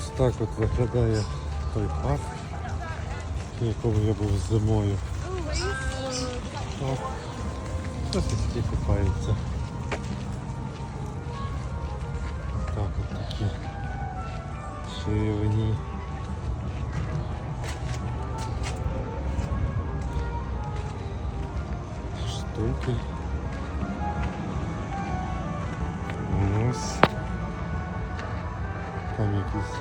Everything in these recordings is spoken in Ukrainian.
Ось так от виглядає той парк, в якому я був зимою. Так. Сосиски купаються. Так от такі шивені. Штуки. Якийсь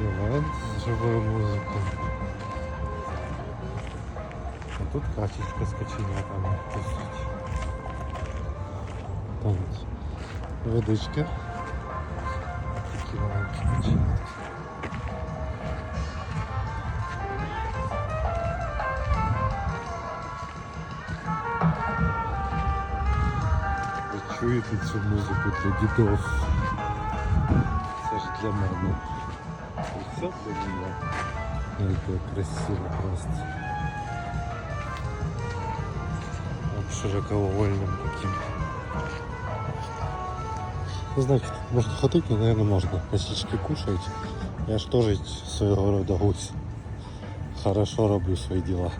івент з живою. А тут качечка з каченятами тусить. Там водичка. Такі маленькі каченятки. Ви чуєте цю музику для дідов? Це для мене. Все для мене. Яке красиво просто. От широковольним таким. Не знаю, можно ходить, но, наверное, можно. Косички кушать. Я ж тоже своего рода гусь. Хорошо роблю свої діла.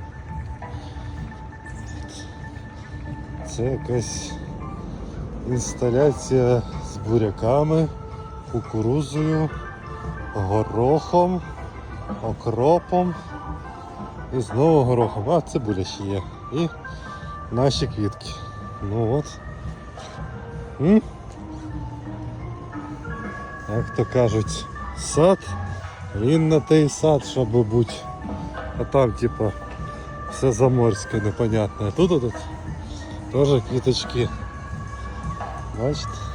Це якась інсталяція з буряками, кукурузою, горохом, окропом і знову горохом. А цибуля ще є. І наші квітки. Ну от. М? Як то кажуть, сад, він на той сад, щоб бути. А там типа все заморське, непонятне. А тут тут теж квіточки. Бачите?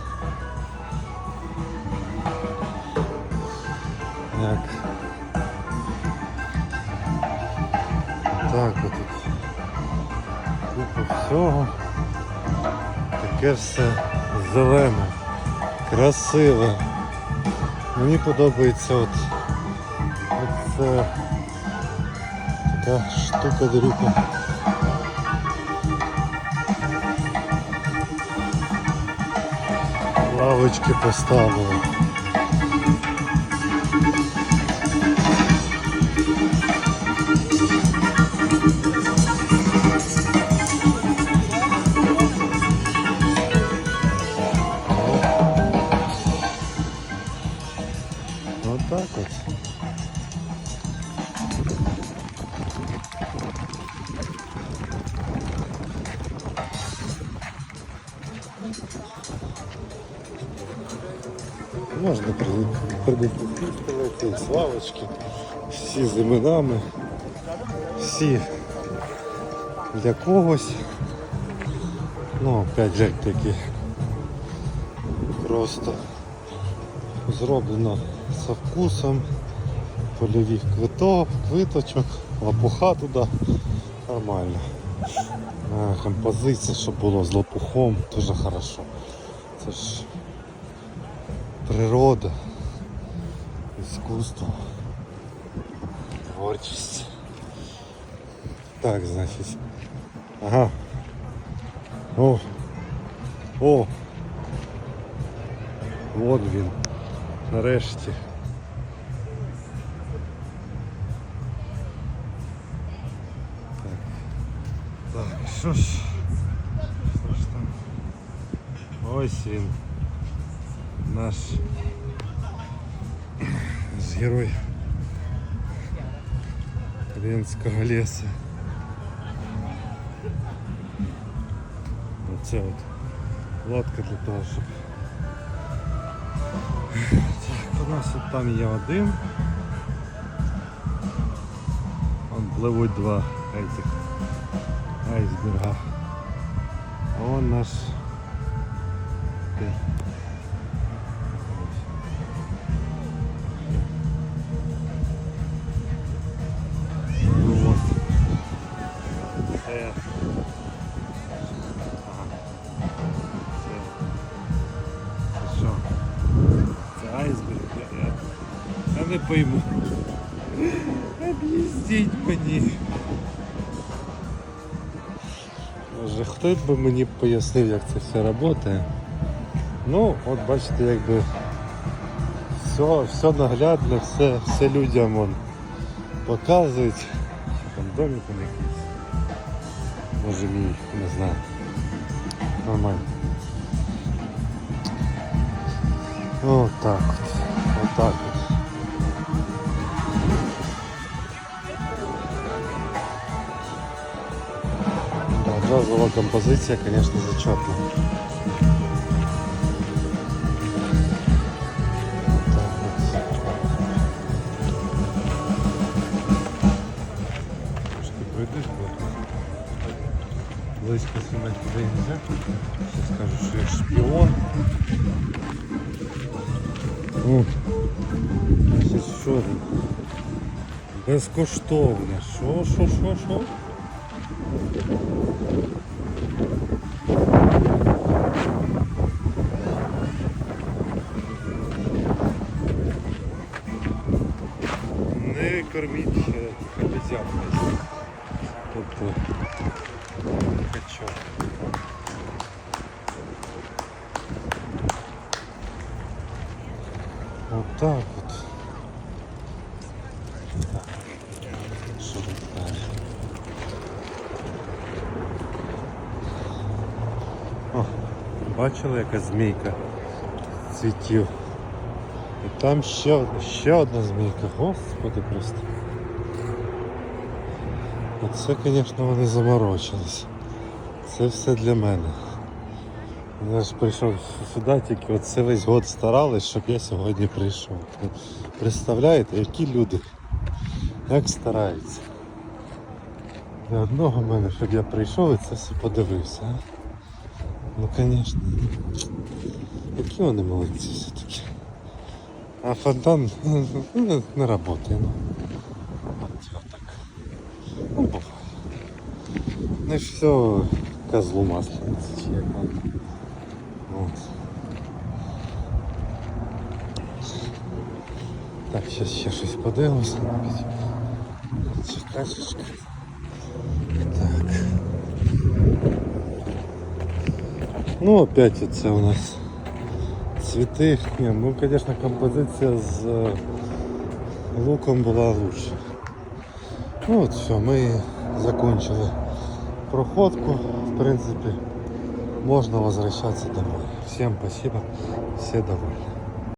Як? Так от тут. Купа всього. Таке все зелене, красиве. Мені подобається от, от це така штука дрюка. Лавочки поставили. Можна придумати славочки, всі з іменами, всі для когось. Ну, опять же таки просто зроблено со вкусом польових квиток, квиточок, лопуха туди. Нормально. Композиція, щоб було з лопухом, дуже хорошо. Це ж природа, искусство, творчість. Так, значить. Ага. О! О! Вон він. Нарешті. Так. Так, що ж? Що ж там? Ось він. Наш герой Ленського лісу. Оце от лодка для того, щоб так, у нас от там є один. Вон пливуть два этих айсберга. А вон наш пойму. Об'їздіть мені. Може, хто б мені пояснив, як це все працює. Ну, от бачите, якби Все, все наглядно, все, все людям вон, показують. Що Там домик якийсь. Може мій, не знаю. Нормально. Вот так вот. Вот вот. Трошки пройдуть, бо близько туди нельзя. Сейчас скажу, що я шпіон. О, Щось що там? Безкоштовне. Що, що, що, що? Не корміть так вот. Так. Що тут далі? О, бачили, яка змійка цвітів. І там ще ще одна змійка. Господи просто. Оце, звісно, вони заморочились. Це все для мене. Я ж прийшов сюди, тільки оце весь год старались, щоб я сьогодні прийшов. Представляєте, які люди, як стараються. Для одного мене, щоб я прийшов і це все подивився. Ну звісно. Які вони молодці все-таки. А фонтан ну, не, не. Ну. От його так. Ну, буває. Не все козлу маслениці, чи як. От. Так, зараз ще щось подивимося навіть. Це качечка. Так. Ну, опять це у нас цвіти. Ні, ну, конечно, композиція з е, луком була лучше. Ну от все, ми закончили проходку. В принципе, можно возвращаться домой. Всем спасибо, все довольны.